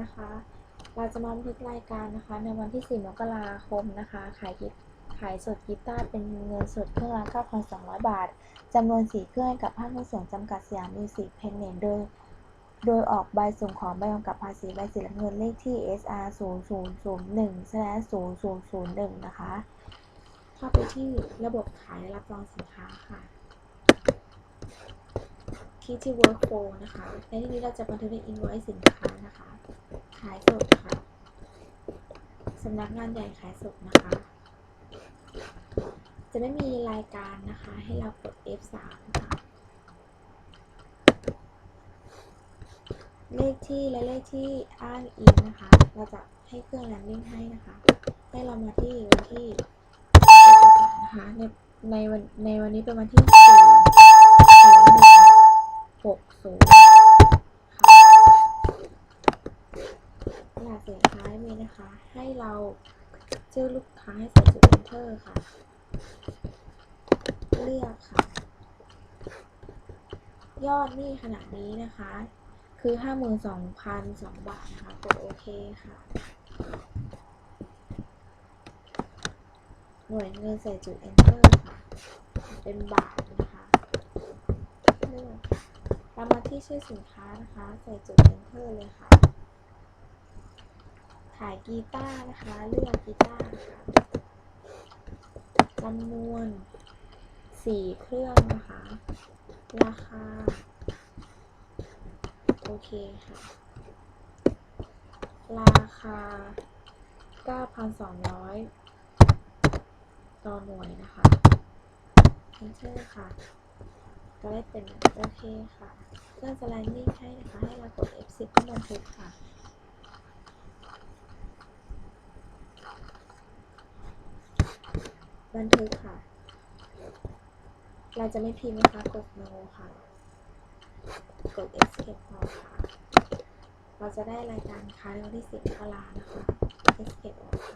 นะคะ เราจะมาบันทึกรายการนะคะ ในวันที่ 4 มกราคมนะคะ ขายกิขายสดกีตาร์เป็นเงินสดเครื่องละ9,200 บาท จำนวน 4 เครื่องให้กับห้างหุ้นส่วนจำกัดสยามมิวสิกเพนเนโดย โดยออกใบส่งของใบกำกับภาษีใบเสร็จรับเงินเลขที่ SR 0001 0001 นะคะ เข้าไปที่ระบบขายและรับรองสินค้าค่ะ ที่ที่ workflow นะคะ ในที่นี้เราจะบันทึกใน invoice สินค้านะคะ ขายสดค่ะสำนักงานใหญ่ขายสดนะคะ จะไม่มีรายการนะคะ ให้เรากด F3 ค่ะ เลขที่และเลขที่อ้างอิงนะคะ เราจะให้เครื่องแลนดิ้งให้นะคะ ให้เรามาที่วันที่นะคะในในวันในวันนี้เป็นวันที่4 60ค่ะตลา ดสินค้ามีนะคะ ให้เราชื่อลูกค้าให้ใส่จุด enter ค่ะ เลือกค่ะ ยอดนี้ขณะนี้นะคะ คือ 52,002 บาทนะคะ กดโอเคค่ะ หน่วยเงินใส่จุด enter ค่ะ เป็นบาทนะคะเลือกตามมาที่ชื่อสินค้านะคะ ใส่จุด enter เลยค่ะ ขายกีตาร์นะคะ เลือกกีตาร์ค่ะจำนวน4เครื่องนะคะ ราคา โอเคค่ะ ราคา 9,200 ต่อหน่วยนะคะ enter ค่ะก็ได้เป็นโอเคค่ะ เครื่องจะแลนดิ้ให้นะคะ ให้เรากด F10 เพื่อบันทึกค่ะ บันทึกค่ะ เราจะไม่พิมพ์นะคะ กด no ค่ะ กด escape พอค่ะ เราจะได้รายการค้าในวันที่10มกรานะคะ escape ออกค่ะ